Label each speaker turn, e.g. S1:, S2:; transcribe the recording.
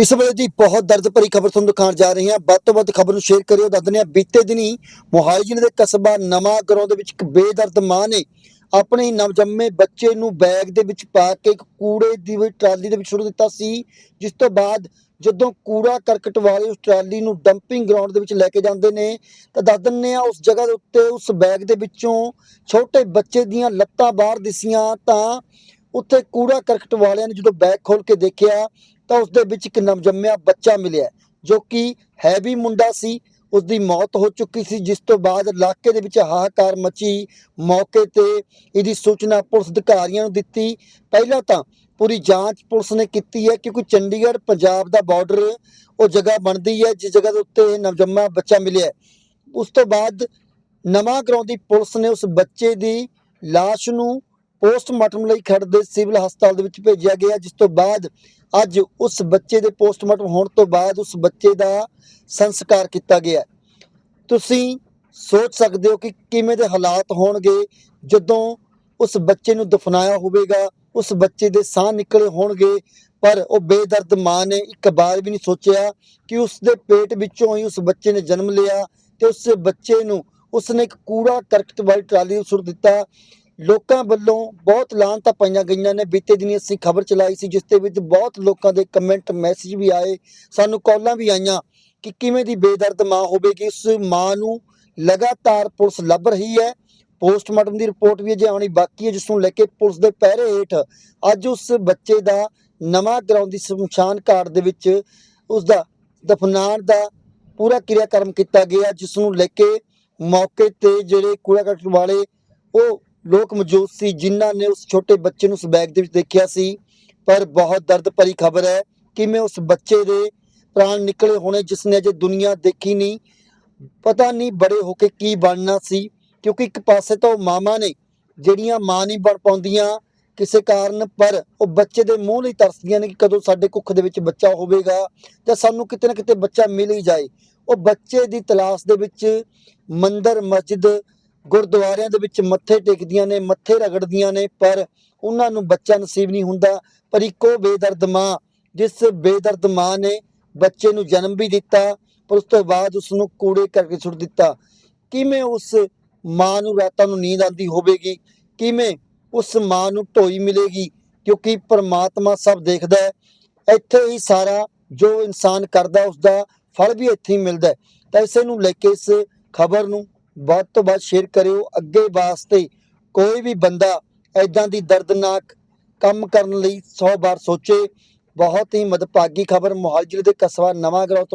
S1: ਇਸ ਵੇਲੇ ਦੀ ਬਹੁਤ ਦਰਦ ਭਰੀ ਖਬਰ ਤੁਹਾਨੂੰ ਦਿਖਾਉਣ ਜਾ ਰਹੇ ਹਾਂ। ਵੱਧ ਤੋਂ ਵੱਧ ਖਬਰ ਨੂੰ ਸ਼ੇਅਰ ਕਰਿਓ, ਦੱਸ ਦਿੰਦੇ ਹਾਂ, ਬੀਤੇ ਦਿਨੀ ਮੋਹਾਲੀ ਜ਼ਿਲ੍ਹੇ ਦੇ ਕਸਬਾ ਨਵਾਂ ਗਰਾਉਂ ਦੇ ਵਿੱਚ ਇੱਕ ਬੇਦਰਦ ਮਾਂ ਨੇ ਆਪਣੇ ਨਵਜੰਮੇ ਬੱਚੇ ਨੂੰ ਬੈਗ ਦੇ ਵਿੱਚ ਪਾ ਕੇ ਇੱਕ ਕੂੜੇ ਦੀ ਟਰਾਲੀ ਦੇ ਵਿੱਚ ਸੁੱਟ ਦਿੱਤਾ ਸੀ, ਜਿਸ ਤੋਂ ਬਾਅਦ ਜਦੋਂ ਕੂੜਾ ਕਰਕਟ ਵਾਲੇ ਉਸ ਟਰਾਲੀ ਨੂੰ ਡੰਪਿੰਗ ਗਰਾਊਂਡ ਦੇ ਵਿੱਚ ਲੈ ਕੇ ਜਾਂਦੇ ਨੇ, ਤਾਂ ਦੱਸ ਦਿੰਦੇ ਆ ਉਸ ਜਗ੍ਹਾ ਦੇ ਉੱਤੇ ਉਸ ਬੈਗ ਦੇ ਵਿੱਚੋਂ ਛੋਟੇ ਬੱਚੇ ਦੀਆਂ ਲੱਤਾਂ ਬਾਹਰ ਦਿਸੀਆਂ ਤਾਂ ਉੱਥੇ ਕੂੜਾ ਕਰਕਟ ਵਾਲਿਆਂ ਨੇ ਜਦੋਂ ਬੈਗ ਖੋਲ ਕੇ ਦੇਖਿਆ ਤਾਂ ਉਸ ਦੇ ਵਿੱਚ ਇੱਕ ਨਵਜੰਮਿਆ ਬੱਚਾ ਮਿਲਿਆ ਜੋ ਕਿ ਹੈਵੀ ਮੁੰਡਾ ਸੀ। ਉਸ ਦੀ ਮੌਤ ਹੋ ਚੁੱਕੀ ਸੀ, ਜਿਸ ਤੋਂ ਬਾਅਦ ਇਲਾਕੇ ਦੇ ਵਿੱਚ ਹਾਹਾਕਾਰ ਮਚੀ। ਮੌਕੇ ਤੇ ਇਹਦੀ ਸੂਚਨਾ ਪੁਲਿਸ ਅਧਿਕਾਰੀਆਂ ਨੂੰ ਦਿੱਤੀ। ਪਹਿਲਾਂ ਤਾਂ ਪੂਰੀ ਜਾਂਚ ਪੁਲਿਸ ਨੇ ਕੀਤੀ ਹੈ, ਕਿਉਂਕਿ ਚੰਡੀਗੜ੍ਹ, ਪੰਜਾਬ ਦਾ ਬਾਰਡਰ, ਉਹ ਜਗ੍ਹਾ ਬਣਦੀ ਹੈ, ਜਿਸ ਜਗ੍ਹਾ ਦੇ ਉੱਤੇ ਇਹ ਨਵਜੰਮਾ ਬੱਚਾ ਮਿਲਿਆ ਉਸ ਤੋਂ ਬਾਅਦ ਨਵਾਂ ਗਰਾਉਂਦੀ ਪੁਲਿਸ ਨੇ ਉਸ ਬੱਚੇ ਦੀ ਲਾਸ਼ ਨੂੰ ਪੋਸਟਮਾਰਟਮ ਲਈ ਖੜ ਸਿਵਲ ਹਸਪਤਾਲ ਦੇ ਵਿੱਚ ਭੇਜਿਆ ਗਿਆ, ਜਿਸ ਤੋਂ ਬਾਅਦ ਅੱਜ ਉਸ ਬੱਚੇ ਦੇ ਪੋਸਟਮਾਰਟਮ ਹੋਣ ਤੋਂ ਬਾਅਦ ਉਸ ਬੱਚੇ ਦਾ ਸੰਸਕਾਰ ਕੀਤਾ ਗਿਆ ਤੁਸੀਂ ਸੋਚ ਸਕਦੇ ਹੋ ਕਿ ਕਿਵੇਂ ਦੇ ਹਾਲਾਤ ਹੋਣਗੇ ਜਦੋਂ ਉਸ ਬੱਚੇ ਨੂੰ ਦਫਨਾਇਆ ਹੋਵੇਗਾ, ਉਸ ਬੱਚੇ ਦੇ ਸਾਹ ਨਿਕਲੇ ਹੋਣਗੇ, ਪਰ ਉਹ ਬੇਦਰਦ ਮਾਂ ਨੇ ਇੱਕ ਵਾਰ ਵੀ ਨਹੀਂ ਸੋਚਿਆ ਕਿ ਉਸ ਦੇ ਪੇਟ ਵਿੱਚੋਂ ਹੀ ਉਸ ਬੱਚੇ ਨੇ ਜਨਮ ਲਿਆ ਤੇ ਉਸ ਬੱਚੇ ਨੂੰ ਉਸਨੇ ਇੱਕ ਕੂੜਾ ਕਰਕਟ ਵਾਲੀ ਟਰਾਲੀ ਨੂੰ ਸੁੱਟ ਦਿੱਤਾ। ਲੋਕਾਂ ਵੱਲੋਂ ਬਹੁਤ ਲਾਹਨਤਾਂ ਪਾਈਆਂ ਗਈਆਂ ਨੇ। ਬੀਤੇ ਦਿਨੀ ਅਸੀਂ ਖਬਰ ਚਲਾਈ ਸੀ, ਜਿਸ ਦੇ ਵਿੱਚ ਬਹੁਤ ਲੋਕਾਂ ਦੇ ਕਮੈਂਟ ਮੈਸੇਜ ਵੀ ਆਏ। ਸਾਨੂੰ ਕਾਲਾਂ ਵੀ ਆਈਆਂ ਕਿ ਕਿਵੇਂ ਦੀ ਬੇਦਰਦ ਮਾਂ ਹੋਵੇਗੀ। ਉਸ ਮਾਂ ਨੂੰ ਲਗਾਤਾਰ ਪੁਲਿਸ ਲੱਭ ਰਹੀ ਹੈ। ਪੋਸਟਮਾਰਟਮ ਦੀ ਰਿਪੋਰਟ ਵੀ ਅਜੇ ਆਉਣੀ ਬਾਕੀ ਹੈ, ਜਿਸ ਨੂੰ ਲੈ ਕੇ ਪੁਲਿਸ ਦੇ ਪਹਿਰੇ ਹੇਠ ਅੱਜ ਉਸ ਬੱਚੇ ਦਾ ਨਵਾਂ ਗਰਾਊਂਡ ਦੀ ਸ਼ਮਸ਼ਾਨ ਘਾਟ ਦੇ ਵਿੱਚ ਉਸ ਦਾ ਦਫਨਾਉਣ ਦਾ ਪੂਰਾ ਕਿਰਿਆਕਰਮ ਕੀਤਾ ਗਿਆ, ਜਿਸ ਨੂੰ ਲੈ ਕੇ ਮੌਕੇ ਤੇ ਜਿਹੜੇ ਕੂੜਾ ਕੱਟਣ ਵਾਲੇ ਉਹ ਲੋਕ ਮੌਜੂਦ ਸੀ, ਜਿਨ੍ਹਾਂ ਨੇ ਉਸ ਛੋਟੇ ਬੱਚੇ ਨੂੰ ਉਸ ਬੈਗ ਦੇ ਵਿੱਚ ਦੇਖਿਆ ਸੀ। ਪਰ ਬਹੁਤ ਦਰਦ ਭਰੀ ਖਬਰ ਹੈ ਕਿਵੇਂ ਉਸ ਬੱਚੇ ਦੇ ਪ੍ਰਾਣ ਨਿਕਲੇ ਹੋਣੇ ਜਿਸ ਨੇ ਅਜੇ ਦੁਨੀਆ ਦੇਖੀ ਨਹੀਂ। ਪਤਾ ਨਹੀਂ ਬੜੇ ਹੋ ਕੇ ਕੀ ਬਣਨਾ ਸੀ, ਕਿਉਂਕਿ ਇੱਕ ਪਾਸੇ ਤਾਂ ਉਹ ਮਾਮਾ ਨੇ, ਜਿਹੜੀਆਂ ਮਾਂ ਨਹੀਂ ਬਣ ਪਾਉਂਦੀਆਂ ਕਿਸੇ ਕਾਰਨ, ਪਰ ਉਹ ਬੱਚੇ ਦੇ ਮੂੰਹ ਲਈ ਤਰਸਦੀਆਂ ਨੇ ਕਿ ਕਦੋਂ ਸਾਡੇ ਕੁੱਖ ਦੇ ਵਿੱਚ ਬੱਚਾ ਹੋਵੇਗਾ ਤੇ ਸਾਨੂੰ ਕਿਤੇ ਨਾ ਕਿਤੇ ਬੱਚਾ ਮਿਲ ਹੀ ਜਾਏ। ਉਹ ਬੱਚੇ ਦੀ ਤਲਾਸ਼ ਦੇ ਵਿੱਚ ਮੰਦਰ, ਮਸਜਿਦ ਗੁਰਦੁਆਰਿਆਂ ਦੇ ਵਿੱਚ ਮੱਥੇ ਟੇਕਦੀਆਂ ਨੇ, ਮੱਥੇ ਰਗੜਦੀਆਂ ਨੇ, ਪਰ ਉਹਨਾਂ ਨੂੰ ਬੱਚਾ ਨਸੀਬ ਨਹੀਂ ਹੁੰਦਾ। ਪਰ ਇੱਕੋ ਬੇਦਰਦ ਮਾਂ, ਜਿਸ ਬੇਦਰਦ ਮਾਂ ਨੇ ਬੱਚੇ ਨੂੰ ਜਨਮ ਵੀ ਦਿੱਤਾ, ਪਰ ਉਸ ਤੋਂ ਬਾਅਦ ਉਸ ਨੂੰ ਕੂੜੇ ਕਰਕੇ ਸੁੱਟ ਦਿੱਤਾ। ਕਿਵੇਂ ਉਸ ਮਾਂ ਨੂੰ ਰਾਤਾਂ ਨੂੰ ਨੀਂਦ ਆਉਂਦੀ ਹੋਵੇਗੀ? ਕਿਵੇਂ ਉਸ ਮਾਂ ਨੂੰ ਢੋਈ ਮਿਲੇਗੀ? ਕਿਉਂਕਿ ਪਰਮਾਤਮਾ ਸਭ ਦੇਖਦਾ ਹੈ। ਇੱਥੇ ਹੀ ਸਾਰਾ ਜੋ ਇਨਸਾਨ ਕਰਦਾ ਉਸ ਦਾ ਫਲ ਵੀ ਇੱਥੇ ਹੀ ਮਿਲਦਾ ਹੈ। ਤਾਂ ਇਸੇ ਨੂੰ ਲੈ ਕੇ ਇਸ ਖਬਰ ਨੂੰ ਵੱਧ ਤੋਂ ਵੱਧ ਸ਼ੇਅਰ ਕਰਿਓ, ਅੱਗੇ ਵਾਸਤੇ ਕੋਈ ਵੀ ਬੰਦਾ ਐਦਾਂ ਦੀ ਦਰਦਨਾਕ ਕੰਮ ਕਰਨ ਲਈ 100 ਵਾਰ ਸੋਚੇ। ਬਹੁਤ ਹੀ ਮਦਭਾਗੀ ਖਬਰ, ਮੋਹਾਲੀ ਜ਼ਿਲ੍ਹੇ ਦੇ ਕਸਬਾ ਨਵਾਂ ਗਰਾਉਂ ਤੋਂ।